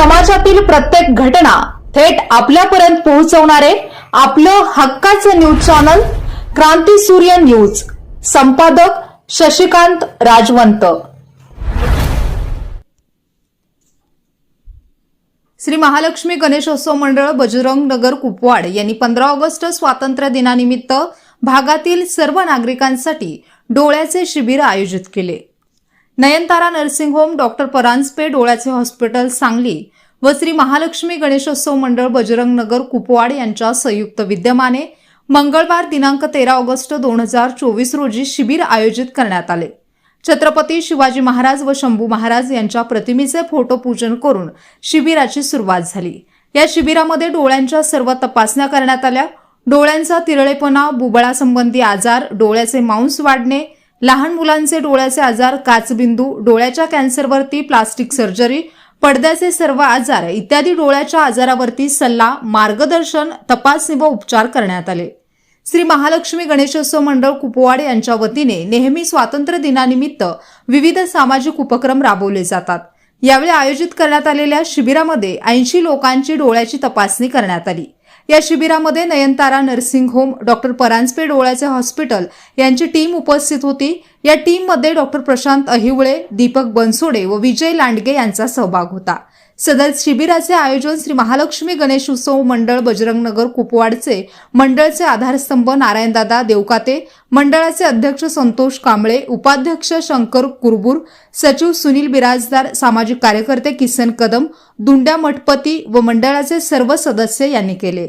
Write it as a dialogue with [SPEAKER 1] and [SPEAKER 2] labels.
[SPEAKER 1] समाजातील प्रत्येक घटना थेट आपल्यापर्यंत पोहोचवणारे आपलं हक्काचं न्यूज चॅनल क्रांती सूर्य न्यूज. संपादक शशिकांत राजवंत. श्री महालक्ष्मी गणेशोत्सव मंडळ बजरंग नगर कुपवाड यांनी पंधरा ऑगस्ट स्वातंत्र्य दिनानिमित्त भागातील सर्व नागरिकांसाठी डोळ्याचे शिबिर आयोजित केले. Nayantara nursing home doctor Paranjape डोळ्याचे हॉस्पिटल सांगली व श्री महालक्ष्मी गणेशोत्सव मंडळ बजरंग नगर कुपवाड यांच्या संयुक्त विद्यमाने मंगळवार दिनांक तेरा ऑगस्ट दोन हजार चोवीस रोजी शिबिर आयोजित करण्यात आले. छत्रपती शिवाजी महाराज व शंभू महाराज यांच्या प्रतिमेचे फोटो पूजन करून शिबिराची सुरुवात झाली. या शिबिरामध्ये डोळ्यांच्या सर्व तपासण्या करण्यात आल्या. डोळ्यांचा तिरळेपणा बुबळासंबंधी आजार डोळ्याचे मांस वाढणे लहान मुलांचे डोळ्याचे आजार काचबिंदू डोळ्याच्या कॅन्सरवरती प्लास्टिक सर्जरी पडद्याचे सर्व आजार इत्यादी डोळ्याच्या आजारावरती सल्ला मार्गदर्शन तपासणी व उपचार करण्यात आले. श्री महालक्ष्मी गणेशोत्सव मंडळ कुपवाड यांच्या वतीने नेहमी स्वातंत्र्य दिनानिमित्त विविध सामाजिक उपक्रम राबवले जातात. यावेळी आयोजित करण्यात आलेल्या शिबिरामध्ये ऐंशी लोकांची डोळ्याची तपासणी करण्यात आली. या शिबिरामध्ये Nayantara nursing home doctor Paranjape डोळ्याचे हॉस्पिटल यांची टीम उपस्थित होती. या टीममध्ये डॉक्टर प्रशांत अहिवळे दीपक बनसोडे व विजय लांडगे यांचा सहभाग होता. सदर शिबिराचे आयोजन श्री महालक्ष्मी गणेश उत्सव मंडळ बजरंग नगर कुपवाडचे मंडळचे आधारस्तंभ नारायणदादा देवकाते मंडळाचे अध्यक्ष संतोष कांबळे उपाध्यक्ष शंकर कुरबूर सचिव सुनील बिराजदार सामाजिक कार्यकर्ते किसन कदम दुंड्या मठपती व मंडळाचे सर्व सदस्य यांनी केले.